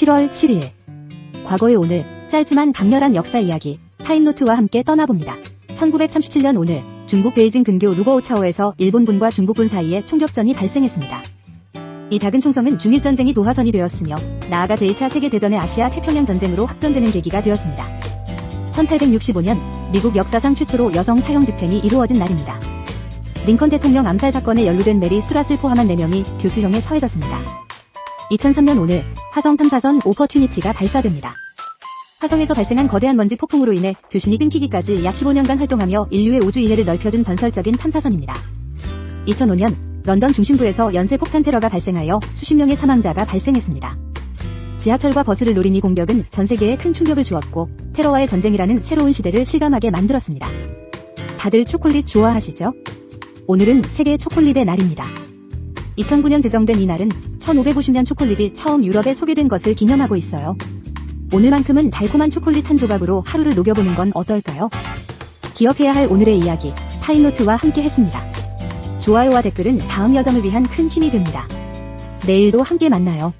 7월 7일. 과거의 오늘, 짧지만 강렬한 역사 이야기, 타임노트와 함께 떠나봅니다. 1937년 오늘, 중국 베이징 근교 루거오차오에서 일본군과 중국군 사이에 총격전이 발생했습니다. 이 작은 총성은 중일전쟁이 도화선이 되었으며, 나아가 제2차 세계대전의 아시아 태평양 전쟁으로 확전되는 계기가 되었습니다. 1865년, 미국 역사상 최초로 여성 사형 집행이 이루어진 날입니다. 링컨 대통령 암살 사건에 연루된 메리 수라스를 포함한 4명이 교수형에 처해졌습니다. 2003년 오늘 화성 탐사선 오퍼튜니티가 발사됩니다. 화성에서 발생한 거대한 먼지 폭풍으로 인해 교신이 끊기기까지 약 15년간 활동하며 인류의 우주 이해를 넓혀준 전설적인 탐사선입니다. 2005년 런던 중심부에서 연쇄 폭탄 테러가 발생하여 수십 명의 사망자가 발생했습니다. 지하철과 버스를 노린 이 공격은 전 세계에 큰 충격을 주었고 테러와의 전쟁이라는 새로운 시대를 실감하게 만들었습니다. 다들 초콜릿 좋아하시죠? 오늘은 세계 초콜릿의 날입니다. 2009년 제정된 이 날은 1550년 초콜릿이 처음 유럽에 소개된 것을 기념하고 있어요. 오늘만큼은 달콤한 초콜릿 한 조각으로 하루를 녹여보는 건 어떨까요? 기억해야 할 오늘의 이야기, 타임노트와 함께 했습니다. 좋아요와 댓글은 다음 여정을 위한 큰 힘이 됩니다. 내일도 함께 만나요.